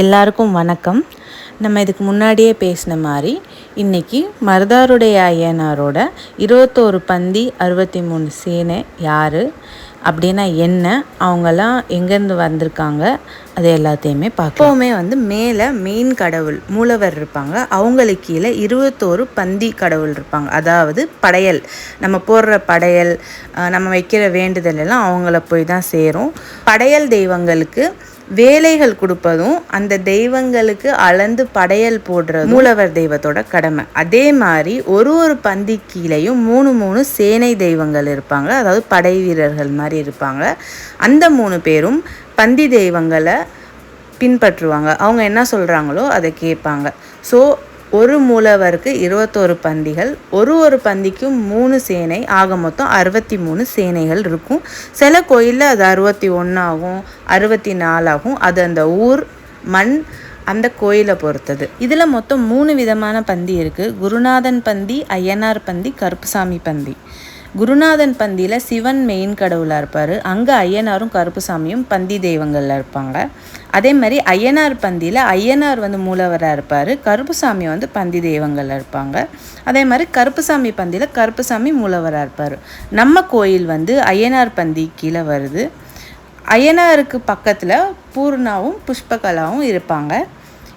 எல்லாருக்கும் வணக்கம். நம்ம இதுக்கு முன்னாடியே பேசின மாதிரி இன்றைக்கி மருதாருடைய ஐயனாரோட இருபத்தோரு பந்தி அறுபத்தி மூணு சேனை யார்? அப்படின்னா என்ன? அவங்கெல்லாம் எங்கேருந்து வந்திருக்காங்க? அது எல்லாத்தையுமே பார்ப்போமே வந்து மேலே மெயின் கடவுள் மூலவர் இருப்பாங்க. அவங்களுக்கு கீழே இருபத்தோரு பந்தி கடவுள் இருப்பாங்க. அதாவது படையல். நம்ம போடுற படையல் நம்ம வைக்கிற வேண்டுதல் எல்லாம் அவங்கள போய் தான் சேரும். படையல் தெய்வங்களுக்கு வேலைகள் கொடுப்பதும் அந்த தெய்வங்களுக்கு அளந்து படையல் போடுறது மூலவர் தெய்வத்தோட கடமை. அதே மாதிரி ஒரு ஒரு பந்தி கீழேயும் மூணு மூணு சேனை தெய்வங்கள் இருப்பாங்க. அதாவது படை வீரர்கள் மாதிரி இருப்பாங்க. அந்த மூணு பேரும் பந்தி தெய்வங்களை பின்பற்றுவாங்க. அவங்க என்ன சொல்கிறாங்களோ அதை கேட்பாங்க. ஸோ ஒரு மூலவருக்கு இருபத்தோரு பந்திகள் ஒரு ஒரு பந்திக்கும் மூணு சேனை ஆக மொத்தம் அறுபத்தி மூணு சேனைகள் இருக்கும். சில கோயிலில் அது அறுபத்தி ஒன்றாகும் அறுபத்தி நாலாகும் அது அந்த ஊர் மண் அந்த கோயிலை பொறுத்தது. இதில் மொத்தம் மூணு விதமான பந்தி இருக்குது குருநாதன் பந்தி ஐயனார் பந்தி கருப்புசாமி பந்தி. குருநாதன் பந்தியில் சிவன் மெயின் கடவுளாக இருப்பார். அங்கே ஐயனாரும் கருப்புசாமியும் பந்தி தெய்வங்களில் இருப்பாங்க. அதே மாதிரி ஐயனார் பந்தியில் ஐயனார் வந்து மூலவராக இருப்பார். கருப்புசாமி வந்து பந்தி தெய்வங்களில் இருப்பாங்க. அதே மாதிரி கருப்புசாமி பந்தியில் கருப்புசாமி மூலவராக இருப்பார். நம்ம கோயில் வந்து ஐயனார் பந்தி கீழே வருது. ஐயனாருக்கு பக்கத்தில் பூர்ணாவும் புஷ்பகலாவும் இருப்பாங்க.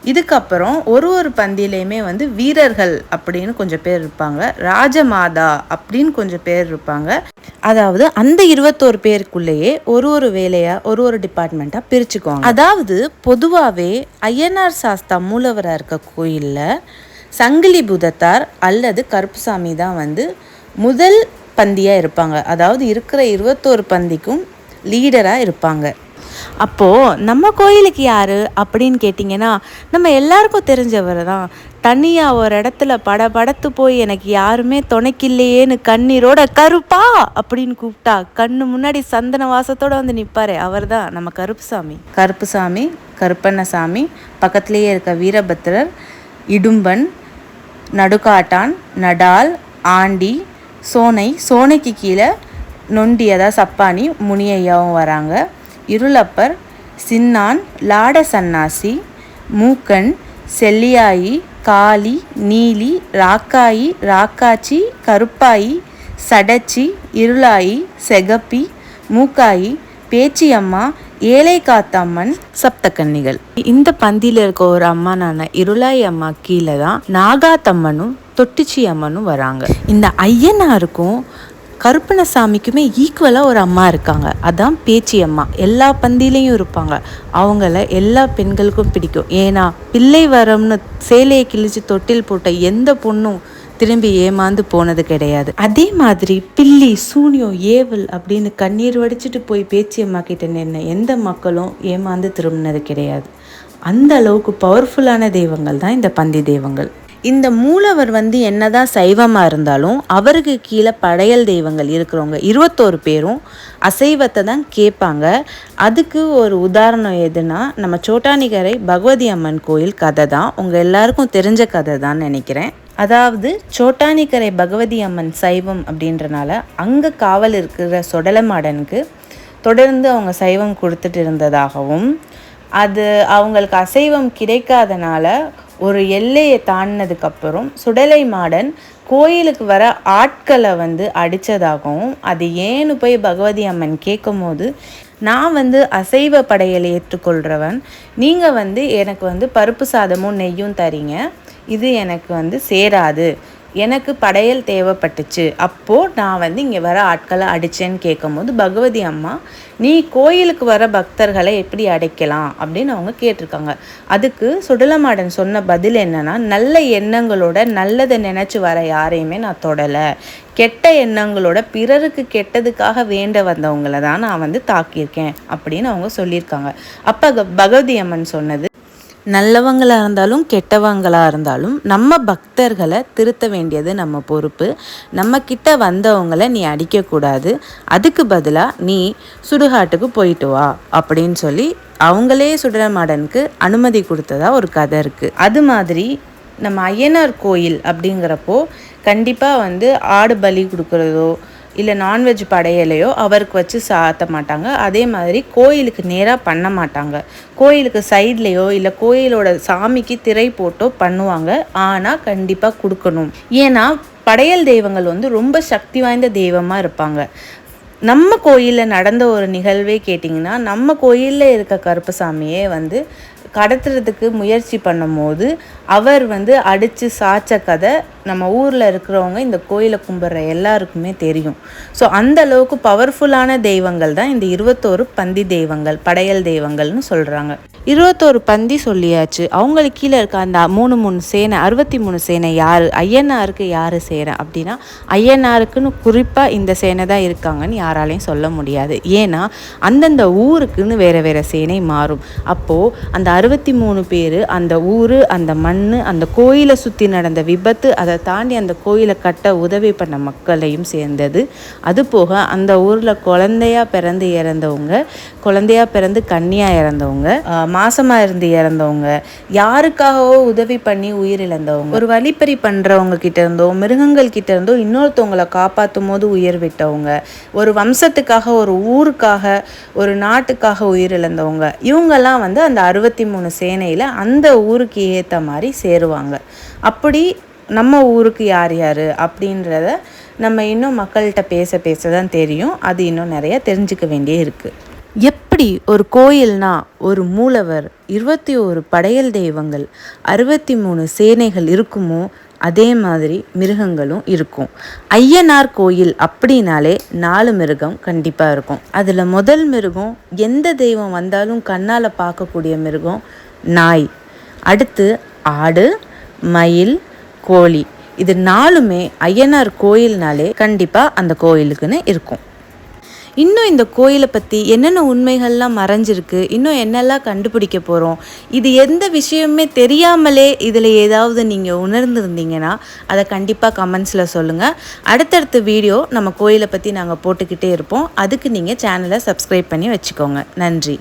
இதுக்கப்புறம் ஒரு ஒரு பந்தியிலையுமே வந்து வீரர்கள் அப்படின்னு கொஞ்சம் பேர் இருப்பாங்க. ராஜமாதா அப்படின்னு கொஞ்சம் பேர் இருப்பாங்க. அதாவது அந்த இருபத்தோரு பேருக்குள்ளேயே ஒரு ஒரு வேலையாக ஒரு ஒரு டிபார்ட்மெண்ட்டாக பிரிச்சுக்குவாங்க. அதாவது பொதுவாகவே ஐயனார் சாஸ்தா மூலவராக இருக்க கோயிலில் சங்கிலி புதத்தார் அல்லது கருப்புசாமி தான் வந்து முதல் பந்தியாக இருப்பாங்க. அதாவது இருக்கிற இருபத்தோரு பந்திக்கும் லீடராக இருப்பாங்க. அப்போது நம்ம கோயிலுக்கு யார் அப்படின்னு கேட்டிங்கன்னா நம்ம எல்லாருக்கும் தெரிஞ்சவர் தான். தனியாக ஒரு இடத்துல பட படத்து போய் எனக்கு யாருமே துணைக்கில்லையேன்னு கண்ணீரோட கருப்பா அப்படின்னு கூப்பிட்டா கண்ணு முன்னாடி சந்தன வாசத்தோட வந்து நிற்பாரு அவர் தான் நம்ம கருப்புசாமி. கருப்புசாமி கருப்பண்ணசாமி பக்கத்துலேயே இருக்க வீரபத்திரர் இடும்பன் நடுக்காட்டான் நடால் ஆண்டி சோனை சோனைக்கு கீழே நொண்டி அதாவது சப்பானி முனியையாவும் வராங்க. இருளப்பர் சின்னான் லாட சன்னாசி மூக்கன் செல்லியாயி காளி நீலி ராக்காயி ராக்காச்சி கருப்பாயி சடச்சி இருளாயி செகப்பி மூக்காயி பேச்சியம்மா ஏழை காத்தம்மன் சப்தக்கன்னிகள். இந்த பந்தியில் இருக்க ஒரு அம்மானான இருளாய் அம்மா கீழே தான் நாகாத்தம்மனும் தொட்டிச்சி அம்மனும் வராங்க. இந்த ஐயனாருக்கும் கருப்பணசாமிக்குமே ஈக்குவலாக ஒரு அம்மா இருக்காங்க. அதான் பேச்சி அம்மா. எல்லா பந்திலையும் இருப்பாங்க. அவங்கள எல்லா பெண்களுக்கும் பிடிக்கும். ஏன்னா பிள்ளை வரம்னு சேலையை கிழிச்சு தொட்டில் போட்ட எந்த பொண்ணும் திரும்பி ஏமாந்து போனது கிடையாது. அதே மாதிரி பில்லி சூனியம் ஏவல் அப்படின்னு கண்ணீர் வடிச்சிட்டு போய் பேச்சி அம்மா கிட்ட நின்று எந்த மக்களும் ஏமாந்து திரும்பினது கிடையாது. அந்த அளவுக்கு பவர்ஃபுல்லான தெய்வங்கள் தான் இந்த பந்தி தெய்வங்கள். இந்த மூலவர் வந்து என்னதான் சைவமாக இருந்தாலும் அவருக்கு கீழே படையல் தெய்வங்கள் இருக்கிறவங்க இருபத்தோரு பேரும் அசைவத்தை தான் கேட்பாங்க. அதுக்கு ஒரு உதாரணம் எதுனா நம்ம சோட்டானிக்கரை பகவதி அம்மன் கோயில் கதை தான். உங்கள் எல்லாருக்கும் தெரிஞ்ச கதை தான் நினைக்கிறேன். அதாவது சோட்டானிக்கரை பகவதி அம்மன் சைவம் அப்படின்றனால அங்கே காவல் இருக்கிற சொடலமாடனுக்கு தொடர்ந்து அவங்க சைவம் கொடுத்துட்டு இருந்ததாகவும் அது அவங்களுக்கு அசைவம் கிடைக்காதனால ஒரு எல்லையை தாண்டினதுக்கப்புறம் சுடலை மாடன் கோயிலுக்கு வர ஆட்களை வந்து அடித்ததாகவும் அது ஏன்னு போய் பகவதி அம்மன் கேட்கும்போது நான் வந்து அசைவ படையலை ஏற்றுக்கொள்கிறவன் நீங்கள் வந்து எனக்கு வந்து பருப்பு சாதமும் நெய்யும் தரீங்க. இது எனக்கு வந்து சேராது. எனக்கு படையல் தேவைப்பட்டுச்சு. அப்போது நான் வந்து இங்கே வர ஆட்களை அடித்தேன்னு கேட்கும்போது பகவதி அம்மா நீ கோயிலுக்கு வர பக்தர்களை எப்படி அடைக்கலாம்? அப்படின்னு அவங்க கேட்டிருக்காங்க. அதுக்கு சுடலமாடன் சொன்ன பதில் என்னன்னா நல்ல எண்ணங்களோட நல்லதை நினச்சி வர யாரையுமே நான் தொடலை. கெட்ட எண்ணங்களோட பிறருக்கு கெட்டதுக்காக வேண்ட வந்தவங்கள தான் நான் வந்து தாக்கியிருக்கேன். அப்படின்னு அவங்க சொல்லியிருக்காங்க. அப்போ பகவதி அம்மன் சொன்னது நல்லவங்களாக இருந்தாலும் கெட்டவங்களாக இருந்தாலும் நம்ம பக்தர்களை திருத்த வேண்டியது நம்ம பொறுப்பு. நம்ம கிட்ட வந்தவங்களை நீ அடிக்கக்கூடாது. அதுக்கு பதிலாக நீ சுடுகாட்டுக்கு போயிட்டு வா அப்படின்னு சொல்லி அவங்களே சுடரமாடனுக்கு அனுமதி கொடுத்ததா ஒரு கதை இருக்குது அது மாதிரி நம்ம ஐயனார் கோயில் அப்படிங்கிறப்போ கண்டிப்பாக வந்து ஆடு பலி கொடுக்குறதோ இல்லை நான்வெஜ் படையலையோ அவருக்கு வச்சு சாத்த மாட்டாங்க. அதே மாதிரி கோயிலுக்கு நேராக பண்ண மாட்டாங்க. கோயிலுக்கு சைட்லேயோ இல்லை கோயிலோட சாமிக்கு திரை போட்டோ பண்ணுவாங்க. ஆனால் கண்டிப்பாக கொடுக்கணும். ஏன்னா படையல் தெய்வங்கள் வந்து ரொம்ப சக்தி வாய்ந்த தெய்வமாக இருப்பாங்க. நம்ம கோயிலில் நடந்த ஒரு நிகழ்வே கேட்டிங்கன்னா நம்ம கோயிலில் இருக்க கருப்பசாமியே வந்து கடத்துறதுக்கு முயற்சி பண்ணும்போது அவர் வந்து அடித்து சாய்ச்ச கதை நம்ம ஊரில் இருக்கிறவங்க இந்த கோயிலை கும்பிட்ற எல்லாருக்குமே தெரியும். ஸோ அந்த அளவுக்கு பவர்ஃபுல்லான தெய்வங்கள் தான் இந்த இருபத்தோரு பந்தி தெய்வங்கள் படையல் தெய்வங்கள்னு சொல்கிறாங்க இருபத்தோரு பந்தி சொல்லியாச்சு. அவங்களுக்கு கீழே இருக்க அந்த மூணு மூணு சேனை அறுபத்தி மூணு சேனை யார் ஐயனாருக்கு யார் சேனை அப்படின்னா ஐயனாருக்குன்னு குறிப்பாக இந்த சேனை தான் இருக்காங்கன்னு யாராலையும் சொல்ல முடியாது. ஏன்னா அந்தந்த ஊருக்குன்னு வேறு வேறு சேனை மாறும். அப்போது அந்த அறுபத்தி மூணு பேர் அந்த ஊர் அந்த மண் அந்த கோயிலை சுற்றி நடந்த விபத்து அதை தாண்டி அந்த கோயிலை கட்ட உதவி பண்ண மக்களையும் சேர்ந்தது. அது போக அந்த ஊரில் குழந்தையா பிறந்து இறந்தவங்க குழந்தையா பிறந்து கன்னியாக இறந்தவங்க மாசமாக இருந்து இறந்தவங்க யாருக்காகவோ உதவி பண்ணி உயிரிழந்தவங்க ஒரு வழிப்பறி பண்ணுறவங்க கிட்ட இருந்தோ மிருகங்கள் கிட்ட இருந்தோ இன்னொருத்தவங்களை காப்பாற்றும் போது உயிர் விட்டவங்க ஒரு வம்சத்துக்காக ஒரு ஊருக்காக ஒரு நாட்டுக்காக உயிரிழந்தவங்க இவங்கெல்லாம் வந்து அந்த அறுபத்தி மூணு சேனையில் அந்த ஊருக்கு ஏற்ற மாதிரி சேருவாங்க. அப்படி நம்ம ஊருக்கு யார் யார் அப்படின்றத நம்ம இன்னும் மக்கள்கிட்ட பேச பேச தான் தெரியும். அது இன்னும் நிறைய தெரிஞ்சுக்க வேண்டியே இருக்குது எப்படி ஒரு கோயில்னா ஒரு மூலவர் இருபத்தி ஒரு படையல் தெய்வங்கள் அறுபத்தி மூணு சேனைகள் இருக்குமோ அதே மாதிரி மிருகங்களும் இருக்கும். ஐயனார் கோயில் அப்படின்னாலே நாலு மிருகம் கண்டிப்பாக இருக்கும். அதில் முதல் மிருகம் எந்த தெய்வம் வந்தாலும் கண்ணால் பார்க்கக்கூடிய மிருகம் நாய். அடுத்து ஆடு மயில் கோழி. இது நாலுமே ஐயனார் கோயில்னாலே கண்டிப்பாக அந்த கோயிலுக்குன்னு இருக்கும். இன்னும் இந்த கோயிலை பற்றி என்னென்ன உண்மைகள்லாம் மறைஞ்சிருக்கு? இன்னும் என்னெல்லாம் கண்டுபிடிக்க போகிறோம் இது எந்த விஷயமே தெரியாமலே இதில் ஏதாவது நீங்கள் உணர்ந்துருந்தீங்கன்னா அதை கண்டிப்பாக கமெண்ட்ஸில் சொல்லுங்கள் அடுத்தடுத்த வீடியோ நம்ம கோயிலை பற்றி நாங்கள் போட்டுக்கிட்டே இருப்போம். அதுக்கு நீங்கள் சேனலை சப்ஸ்கிரைப் பண்ணி வச்சுக்கோங்க. நன்றி.